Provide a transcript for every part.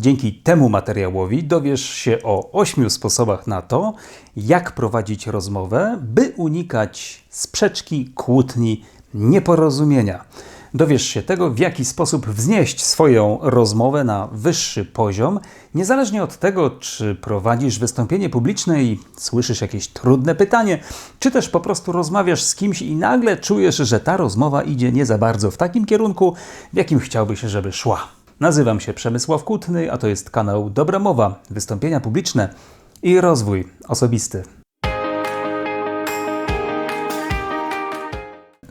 Dzięki temu materiałowi dowiesz się o ośmiu sposobach na to, jak prowadzić rozmowę, by unikać sprzeczki, kłótni, nieporozumienia. Dowiesz się tego, w jaki sposób wznieść swoją rozmowę na wyższy poziom, niezależnie od tego, czy prowadzisz wystąpienie publiczne i słyszysz jakieś trudne pytanie, czy też po prostu rozmawiasz z kimś i nagle czujesz, że ta rozmowa idzie nie za bardzo w takim kierunku, w jakim chciałbyś, żeby szła. Nazywam się Przemysław Kutny, a to jest kanał Dobra Mowa, wystąpienia publiczne i rozwój osobisty.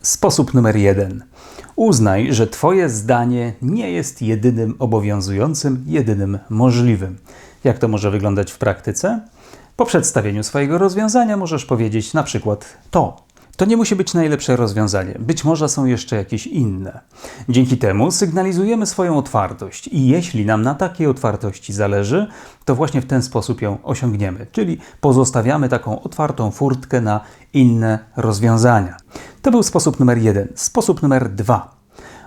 Sposób numer jeden. Uznaj, że Twoje zdanie nie jest jedynym obowiązującym, jedynym możliwym. Jak to może wyglądać w praktyce? Po przedstawieniu swojego rozwiązania możesz powiedzieć na przykład to. To nie musi być najlepsze rozwiązanie. Być może są jeszcze jakieś inne. Dzięki temu sygnalizujemy swoją otwartość i jeśli nam na takiej otwartości zależy, to właśnie w ten sposób ją osiągniemy, czyli pozostawiamy taką otwartą furtkę na inne rozwiązania. To był sposób numer jeden. Sposób numer dwa.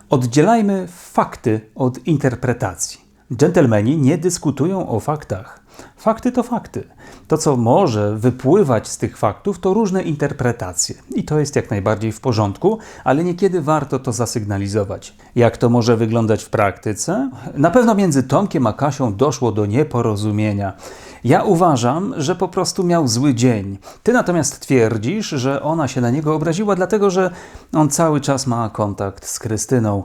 Oddzielajmy fakty od interpretacji. Dżentelmeni nie dyskutują o faktach. Fakty to fakty. To, co może wypływać z tych faktów, to różne interpretacje. I to jest jak najbardziej w porządku, ale niekiedy warto to zasygnalizować. Jak to może wyglądać w praktyce? Na pewno między Tomkiem a Kasią doszło do nieporozumienia. Ja uważam, że po prostu miał zły dzień. Ty natomiast twierdzisz, że ona się na niego obraziła, dlatego że on cały czas ma kontakt z Krystyną.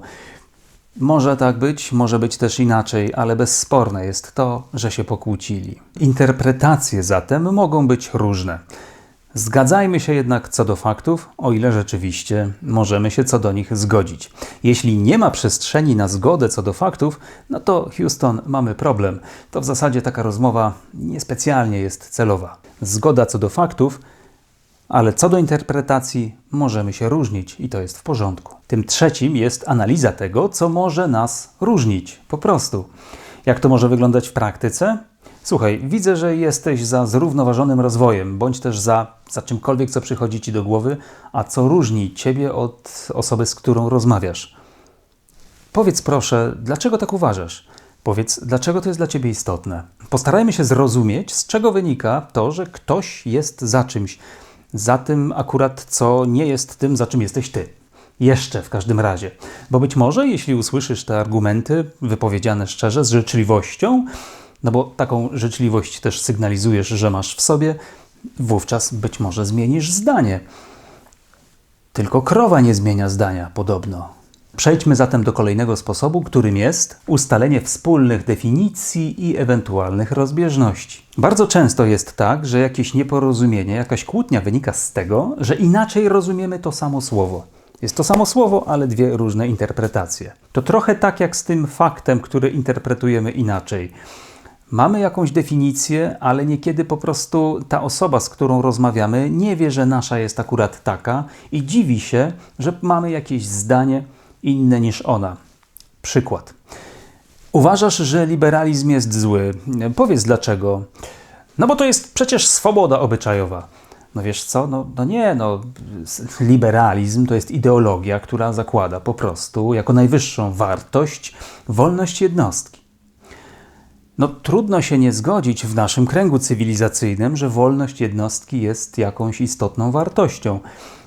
Może tak być, może być też inaczej, ale bezsporne jest to, że się pokłócili. Interpretacje zatem mogą być różne. Zgadzajmy się jednak co do faktów, o ile rzeczywiście możemy się co do nich zgodzić. Jeśli nie ma przestrzeni na zgodę co do faktów, no to Houston mamy problem. To w zasadzie taka rozmowa niespecjalnie jest celowa. Zgoda co do faktów ale co do interpretacji, możemy się różnić i to jest w porządku. Tym trzecim jest analiza tego, co może nas różnić. Po prostu. Jak to może wyglądać w praktyce? Słuchaj, widzę, że jesteś za zrównoważonym rozwojem, bądź też za, za czymkolwiek, co przychodzi ci do głowy, a co różni ciebie od osoby, z którą rozmawiasz. Powiedz proszę, dlaczego tak uważasz? Powiedz, dlaczego to jest dla ciebie istotne. Postarajmy się zrozumieć, z czego wynika to, że ktoś jest za czymś za tym akurat, co nie jest tym, za czym jesteś ty. Jeszcze w każdym razie. Bo być może, jeśli usłyszysz te argumenty wypowiedziane szczerze, z życzliwością, no bo taką życzliwość też sygnalizujesz, że masz w sobie, wówczas być może zmienisz zdanie. Tylko krowa nie zmienia zdania, podobno. Przejdźmy zatem do kolejnego sposobu, którym jest ustalenie wspólnych definicji i ewentualnych rozbieżności. Bardzo często jest tak, że jakieś nieporozumienie, jakaś kłótnia wynika z tego, że inaczej rozumiemy to samo słowo. Jest to samo słowo, ale dwie różne interpretacje. To trochę tak jak z tym faktem, który interpretujemy inaczej. Mamy jakąś definicję, ale niekiedy po prostu ta osoba, z którą rozmawiamy, nie wie, że nasza jest akurat taka i dziwi się, że mamy jakieś zdanie, inne niż ona. Przykład. Uważasz, że liberalizm jest zły. Powiedz dlaczego. No bo to jest przecież swoboda obyczajowa. No wiesz co, no, no nie, no liberalizm to jest ideologia, która zakłada po prostu jako najwyższą wartość wolność jednostki. No trudno się nie zgodzić w naszym kręgu cywilizacyjnym, że wolność jednostki jest jakąś istotną wartością.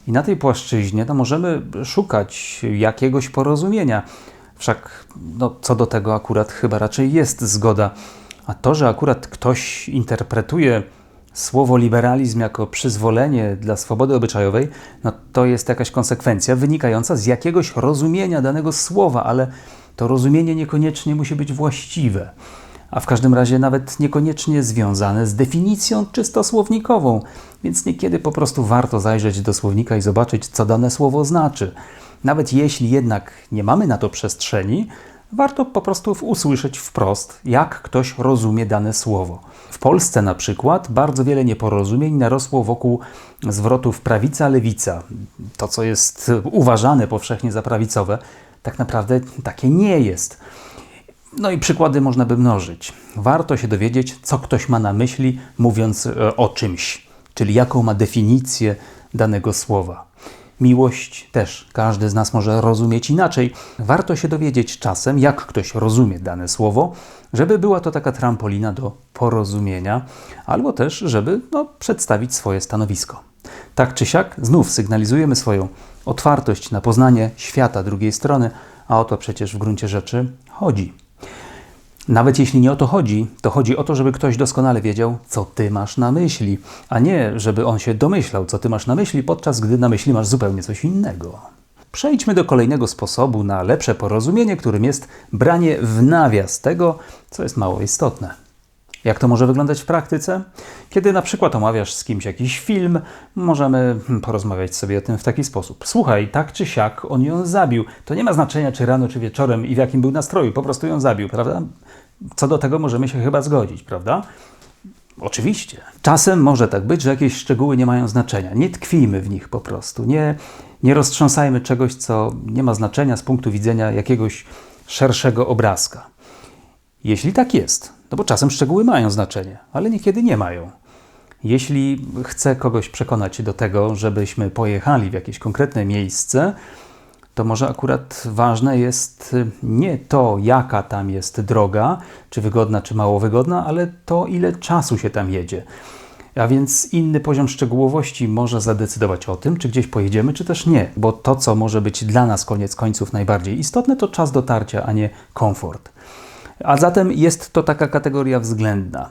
I na tej płaszczyźnie no, możemy szukać jakiegoś porozumienia. Wszak no, co do tego akurat chyba raczej jest zgoda. A to, że akurat ktoś interpretuje słowo liberalizm jako przyzwolenie dla swobody obyczajowej, no to jest jakaś konsekwencja wynikająca z jakiegoś rozumienia danego słowa, ale to rozumienie niekoniecznie musi być właściwe a w każdym razie nawet niekoniecznie związane z definicją czysto słownikową, więc niekiedy po prostu warto zajrzeć do słownika i zobaczyć, co dane słowo znaczy. Nawet jeśli jednak nie mamy na to przestrzeni, warto po prostu usłyszeć wprost, jak ktoś rozumie dane słowo. W Polsce na przykład bardzo wiele nieporozumień narosło wokół zwrotów prawica-lewica. To, co jest uważane powszechnie za prawicowe, tak naprawdę takie nie jest. No i przykłady można by mnożyć. Warto się dowiedzieć, co ktoś ma na myśli, mówiąc e, o czymś, czyli jaką ma definicję danego słowa. Miłość też każdy z nas może rozumieć inaczej. Warto się dowiedzieć czasem, jak ktoś rozumie dane słowo, żeby była to taka trampolina do porozumienia, albo też, żeby no, przedstawić swoje stanowisko. Tak czy siak, znów sygnalizujemy swoją otwartość na poznanie świata drugiej strony, a o to przecież w gruncie rzeczy chodzi. Nawet jeśli nie o to chodzi, to chodzi o to, żeby ktoś doskonale wiedział, co ty masz na myśli, a nie żeby on się domyślał, co ty masz na myśli, podczas gdy na myśli masz zupełnie coś innego. Przejdźmy do kolejnego sposobu na lepsze porozumienie, którym jest branie w nawias tego, co jest mało istotne. Jak to może wyglądać w praktyce? Kiedy na przykład omawiasz z kimś jakiś film, możemy porozmawiać sobie o tym w taki sposób. Słuchaj, tak czy siak, on ją zabił. To nie ma znaczenia, czy rano, czy wieczorem i w jakim był nastroju, po prostu ją zabił, prawda? Co do tego możemy się chyba zgodzić, prawda? Oczywiście. Czasem może tak być, że jakieś szczegóły nie mają znaczenia. Nie tkwijmy w nich po prostu. Nie, nie roztrząsajmy czegoś, co nie ma znaczenia z punktu widzenia jakiegoś szerszego obrazka. Jeśli tak jest, no bo czasem szczegóły mają znaczenie, ale niekiedy nie mają. Jeśli chcę kogoś przekonać do tego, żebyśmy pojechali w jakieś konkretne miejsce, to może akurat ważne jest nie to, jaka tam jest droga, czy wygodna, czy mało wygodna, ale to, ile czasu się tam jedzie. A więc inny poziom szczegółowości może zadecydować o tym, czy gdzieś pojedziemy, czy też nie, bo to, co może być dla nas koniec końców najbardziej istotne, to czas dotarcia, a nie komfort. A zatem jest to taka kategoria względna.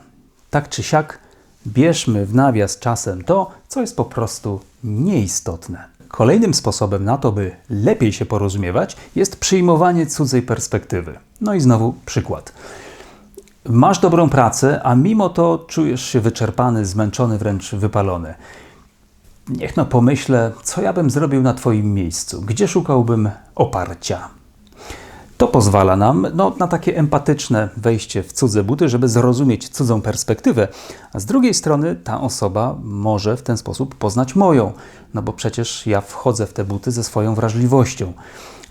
Tak czy siak, bierzmy w nawias czasem to, co jest po prostu nieistotne. Kolejnym sposobem na to, by lepiej się porozumiewać, jest przyjmowanie cudzej perspektywy. No i znowu przykład. Masz dobrą pracę, a mimo to czujesz się wyczerpany, zmęczony, wręcz wypalony. Niech no pomyślę, co ja bym zrobił na Twoim miejscu, gdzie szukałbym oparcia. To pozwala nam no, na takie empatyczne wejście w cudze buty, żeby zrozumieć cudzą perspektywę, a z drugiej strony ta osoba może w ten sposób poznać moją, no bo przecież ja wchodzę w te buty ze swoją wrażliwością.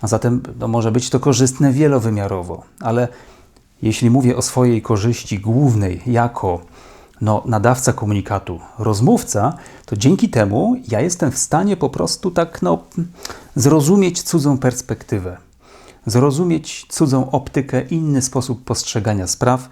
A zatem no, może być to korzystne wielowymiarowo, ale jeśli mówię o swojej korzyści głównej jako no, nadawca komunikatu, rozmówca, to dzięki temu ja jestem w stanie po prostu tak no, zrozumieć cudzą perspektywę zrozumieć cudzą optykę, inny sposób postrzegania spraw,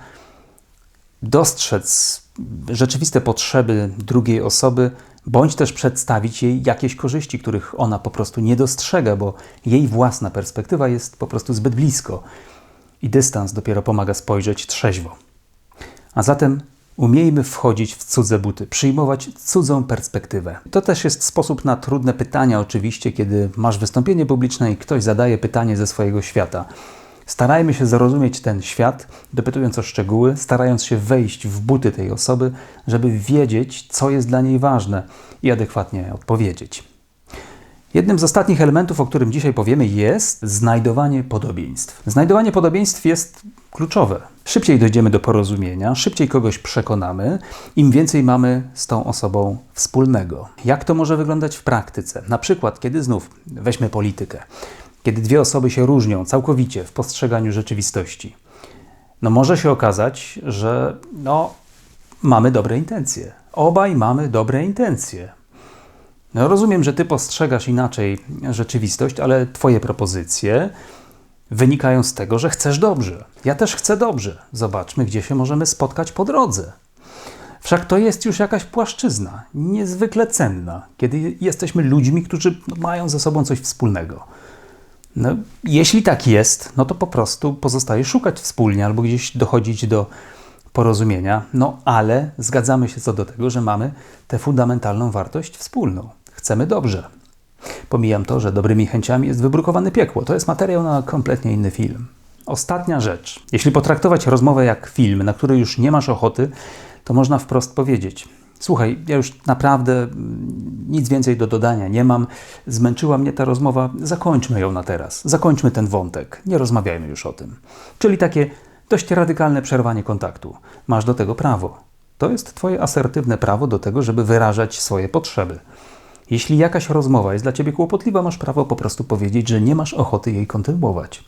dostrzec rzeczywiste potrzeby drugiej osoby, bądź też przedstawić jej jakieś korzyści, których ona po prostu nie dostrzega, bo jej własna perspektywa jest po prostu zbyt blisko i dystans dopiero pomaga spojrzeć trzeźwo. A zatem Umiejmy wchodzić w cudze buty, przyjmować cudzą perspektywę. To też jest sposób na trudne pytania, oczywiście, kiedy masz wystąpienie publiczne i ktoś zadaje pytanie ze swojego świata. Starajmy się zrozumieć ten świat, dopytując o szczegóły, starając się wejść w buty tej osoby, żeby wiedzieć, co jest dla niej ważne i adekwatnie odpowiedzieć. Jednym z ostatnich elementów, o którym dzisiaj powiemy, jest znajdowanie podobieństw. Znajdowanie podobieństw jest kluczowe. Szybciej dojdziemy do porozumienia, szybciej kogoś przekonamy, im więcej mamy z tą osobą wspólnego. Jak to może wyglądać w praktyce? Na przykład, kiedy znów weźmy politykę, kiedy dwie osoby się różnią całkowicie w postrzeganiu rzeczywistości. No może się okazać, że no, mamy dobre intencje. Obaj mamy dobre intencje. No, rozumiem, że ty postrzegasz inaczej rzeczywistość, ale twoje propozycje wynikają z tego, że chcesz dobrze. Ja też chcę dobrze. Zobaczmy, gdzie się możemy spotkać po drodze. Wszak to jest już jakaś płaszczyzna, niezwykle cenna, kiedy jesteśmy ludźmi, którzy mają ze sobą coś wspólnego. No, jeśli tak jest, no to po prostu pozostaje szukać wspólnie albo gdzieś dochodzić do porozumienia, no ale zgadzamy się co do tego, że mamy tę fundamentalną wartość wspólną chcemy dobrze. Pomijam to, że dobrymi chęciami jest wybrukowane piekło. To jest materiał na kompletnie inny film. Ostatnia rzecz. Jeśli potraktować rozmowę jak film, na który już nie masz ochoty, to można wprost powiedzieć: Słuchaj, ja już naprawdę mm, nic więcej do dodania nie mam. Zmęczyła mnie ta rozmowa, zakończmy ją na teraz. Zakończmy ten wątek, nie rozmawiajmy już o tym. Czyli takie dość radykalne przerwanie kontaktu. Masz do tego prawo. To jest Twoje asertywne prawo do tego, żeby wyrażać swoje potrzeby. Jeśli jakaś rozmowa jest dla ciebie kłopotliwa, masz prawo po prostu powiedzieć, że nie masz ochoty jej kontynuować.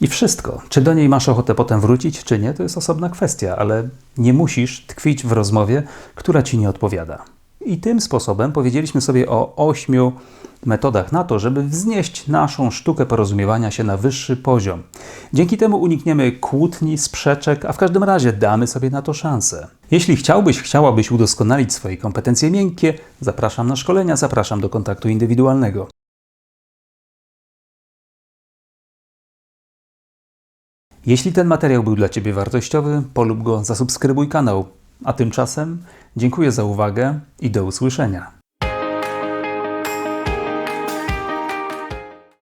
I wszystko. Czy do niej masz ochotę potem wrócić, czy nie, to jest osobna kwestia, ale nie musisz tkwić w rozmowie, która ci nie odpowiada. I tym sposobem powiedzieliśmy sobie o ośmiu metodach na to, żeby wznieść naszą sztukę porozumiewania się na wyższy poziom. Dzięki temu unikniemy kłótni, sprzeczek, a w każdym razie damy sobie na to szansę. Jeśli chciałbyś, chciałabyś udoskonalić swoje kompetencje miękkie, zapraszam na szkolenia, zapraszam do kontaktu indywidualnego. Jeśli ten materiał był dla Ciebie wartościowy, polub go, zasubskrybuj kanał. A tymczasem dziękuję za uwagę i do usłyszenia.